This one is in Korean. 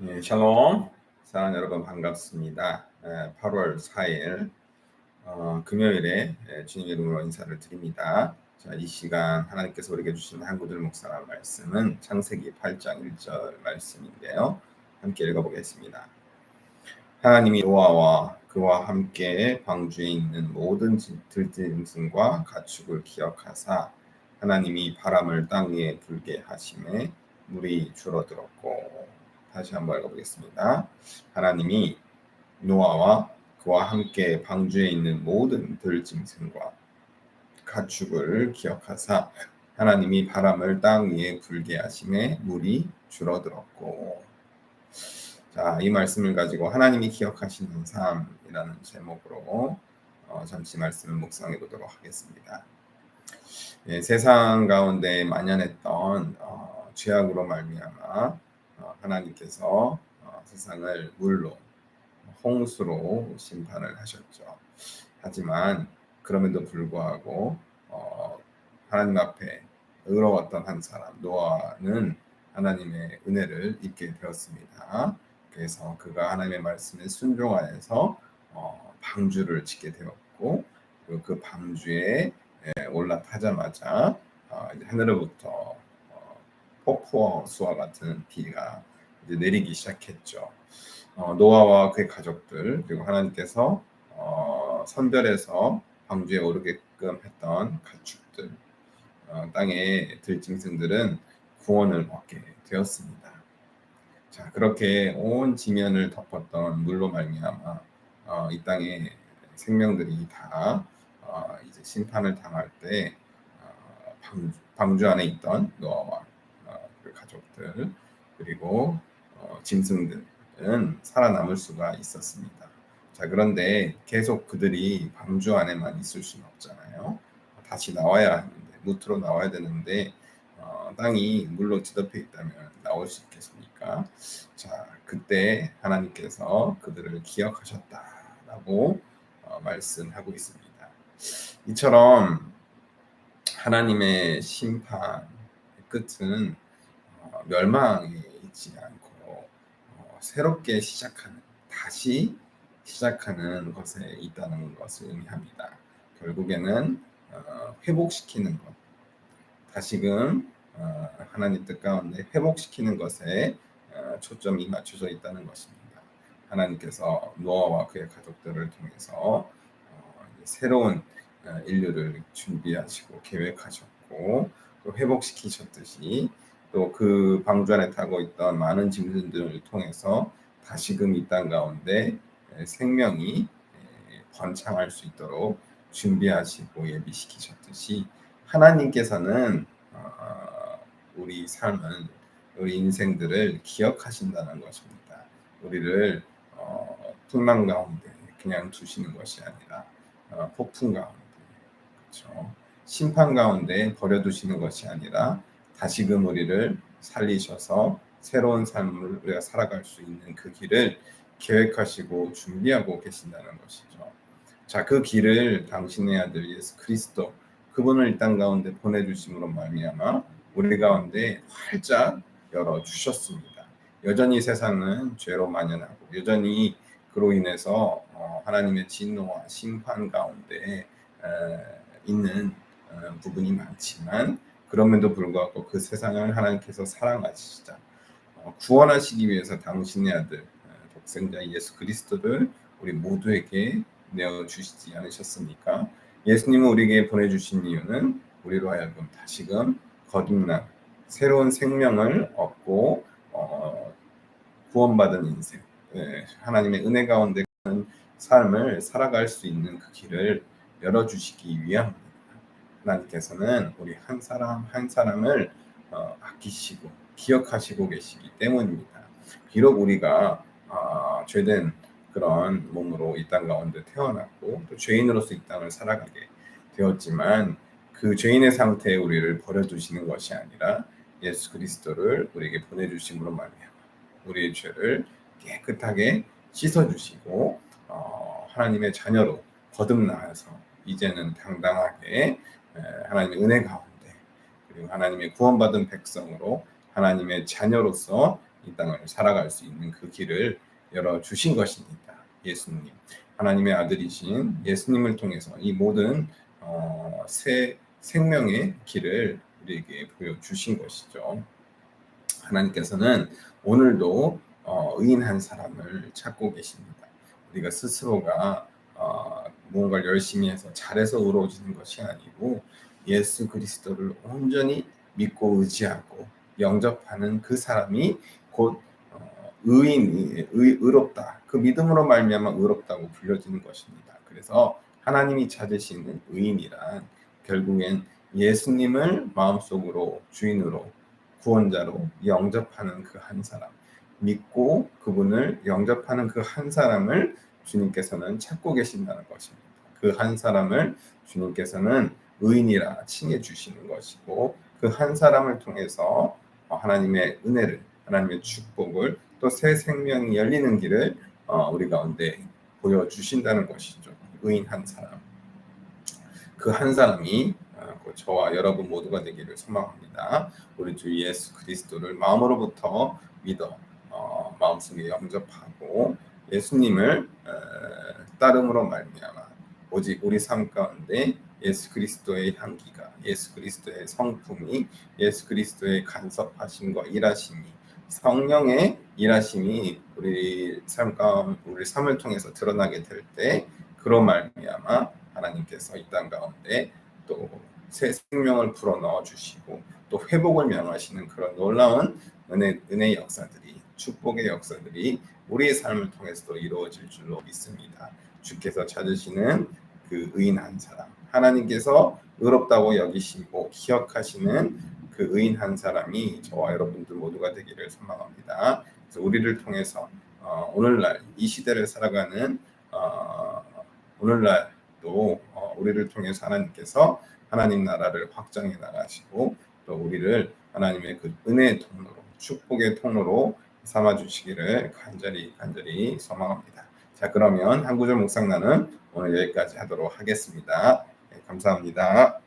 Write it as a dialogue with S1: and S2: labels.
S1: 예, 샬롬. 사랑 여러분 반갑습니다. 예, 8월 4일 어, 금요일에 예, 주님 이름으로 인사를 드립니다. 자, 이 시간 하나님께서 우리에게 주신 한구들 목사라 말씀은 창세기 8장 1절 말씀인데요. 함께 읽어보겠습니다. 하나님이 노아와 그와 함께 방주에 있는 모든 들짐승과 가축을 기억하사 하나님이 바람을 땅 위에 불게 하심에 물이 줄어들었고 다시 한번 읽어보겠습니다. 하나님이 노아와 그와 함께 방주에 있는 모든 들짐승과 가축을 기억하사 하나님이 바람을 땅 위에 불게 하심에 물이 줄어들었고 자, 이 말씀을 가지고 하나님이 기억하시는 삶이라는 제목으로 어, 잠시 말씀을 묵상해 보도록 하겠습니다. 예, 세상 가운데 만연했던 어, 죄악으로 말미암아 어, 하나님께서 어, 세상을 물로 홍수로 심판을 하셨죠. 하지만 그럼에도 불구하고 어, 하나님 앞에 의로웠던 한 사람 노아는 하나님의 은혜를 입게 되었습니다. 그래서 그가 하나님의 말씀에 순종하여서 방주를 짓게 되었고 그 방주에 올라타자마자 하늘로부터 폭포와 수와 같은 비가 이제 내리기 시작했죠. 어, 노아와 그의 가족들 그리고 하나님께서 어, 선별해서 방주에 오르게끔 했던 가축들 어, 땅의 들짐승들은 구원을 얻게 되었습니다. 자 그렇게 온 지면을 덮었던 물로 말미암아 어, 이 땅의 생명들이 다 어, 이제 심판을 당할 때 어, 방주, 방주 안에 있던 노아와 가족들 그리고 어, 짐승들은 살아남을 수가 있었습니다. 자 그런데 계속 그들이 방주 안에만 있을 수는 없잖아요. 다시 나와야 하는데 무트로 나와야 되는데 어, 땅이 물로 뒤덮여 있다면 나올 수 있겠습니까? 자 그때 하나님께서 그들을 기억하셨다라고 어, 말씀하고 있습니다. 이처럼 하나님의 심판 끝은 어, 멸망에 있지 않고 어, 새롭게 시작하는 다시 시작하는 것에 있다는 것을 의미합니다. 결국에는 어, 회복시키는 것, 다시금 하나님 뜻 가운데 회복시키는 것에 초점이 맞춰져 있다는 것입니다. 하나님께서 노아와 그의 가족들을 통해서 새로운 인류를 준비하시고 계획하셨고 회복시키셨듯이 또 그 방주 안에 타고 있던 많은 짐승들을 통해서 다시금 이 땅 가운데 생명이 번창할 수 있도록 준비하시고 예비시키셨듯이 하나님께서는 어, 우리 삶은 우리 인생들을 기억하신다는 것입니다. 우리를 어, 풍랑 가운데 그냥 두시는 것이 아니라 어, 폭풍 가운데 그렇죠. 심판 가운데 버려두시는 것이 아니라 다시금 우리를 살리셔서 새로운 삶을 우리가 살아갈 수 있는 그 길을 계획하시고 준비하고 계신다는 것이죠. 자, 그 길을 당신의 아들 예수 그리스도 그분을 이 땅 가운데 보내 주심으로 말미암아 우리 가운데 활짝 열어 주셨습니다. 여전히 세상은 죄로 만연하고 여전히 그로 인해서 어, 하나님의 진노와 심판 가운데 있는 어, 부분이 많지만 그럼에도 불구하고 그 세상을 하나님께서 사랑하시자 어, 구원하시기 위해서 당신의 아들 어, 독생자 예수 그리스도를 우리 모두에게 내어 주시지 않으셨습니까? 예수님은 우리에게 보내주신 이유는 우리로 하여금 다시금 거듭난 새로운 생명을 얻고 어, 구원받은 인생, 예, 하나님의 은혜 가운데 삶을 살아갈 수 있는 그 길을 열어주시기 위함입니다. 하나님께서는 우리 한 사람 한 사람을 어, 아끼시고 기억하시고 계시기 때문입니다. 비록 우리가 어, 죄된 그런 몸으로 이 땅 가운데 태어났고 또 죄인으로서 이 땅을 살아가게 되었지만 그 죄인의 상태에 우리를 버려두시는 것이 아니라 예수 그리스도를 우리에게 보내주심으로 말미암아 우리의 죄를 깨끗하게 씻어주시고 어, 하나님의 자녀로 거듭나서 이제는 당당하게 하나님의 은혜 가운데 그리고 하나님의 구원받은 백성으로 하나님의 자녀로서 이 땅을 살아갈 수 있는 그 길을 열어 주신 것입니다. 예수님, 하나님의 아들이신 예수님을 통해서 이 모든 어, 새 생명의 길을 우리에게 보여 주신 것이죠. 하나님께서는 오늘도 어, 의인 한 사람을 찾고 계십니다. 우리가 스스로가 어, 무언가를 열심히 해서 잘해서 의로워지는 것이 아니고 예수 그리스도를 온전히 믿고 의지하고 영접하는 그 사람이 곧 어, 의인, 의, 의롭다. 그 믿음으로 말미암아 의롭다고 불려지는 것입니다. 그래서 하나님이 찾으시는 의인이란 결국엔 예수님을 마음속으로 주인으로 구원자로 영접하는 그 한 사람, 믿고 그분을 영접하는 그 한 사람을 주님께서는 찾고 계신다는 것입니다. 그 한 사람을 주님께서는 의인이라 칭해 주시는 것이고 그 한 사람을 통해서 하나님의 은혜를 하나님의 축복을 또 새 생명이 열리는 길을 어, 우리 가운데 보여 주신다는 것이죠. 의인 한 사람. 그 한 사람이 어, 저와 여러분 모두가 되기를 소망합니다. 우리 주 예수 그리스도를 마음으로부터 믿어 어, 마음속에 영접하고 예수님을 따름으로 말미암아 오직 우리 삶 가운데 예수 그리스도의 향기가 예수 그리스도의 성품이 예수 그리스도의 간섭하심과 일하심이 성령의 일하심이 우리 삶 가운데 우리 삶을 통해서 드러나게 될 때 그로 말미암아 하나님께서 이 땅 가운데 또 새 생명을 불어 넣어 주시고 또 회복을 명하시는 그런 놀라운 은혜 은혜 역사들이 축복의 역사들이 우리의 삶을 통해서도 이루어질 줄로 믿습니다. 주께서 찾으시는 그 의인 한 사람, 하나님께서 의롭다고 여기시고 기억하시는 그 의인 한 사람이 저와 여러분들 모두가 되기를 소망합니다. 그래서 우리를 통해서 어, 오늘날 이 시대를 살아가는 어, 오늘날도 어, 우리를 통해서 하나님께서 하나님 나라를 확장해 나가시고 또 우리를 하나님의 그 은혜의 통로로 축복의 통로로 삼아 주시기를 간절히 간절히 소망합니다. 자 그러면 한 구절 묵상 나는 오늘 여기까지 하도록 하겠습니다. 네, 감사합니다.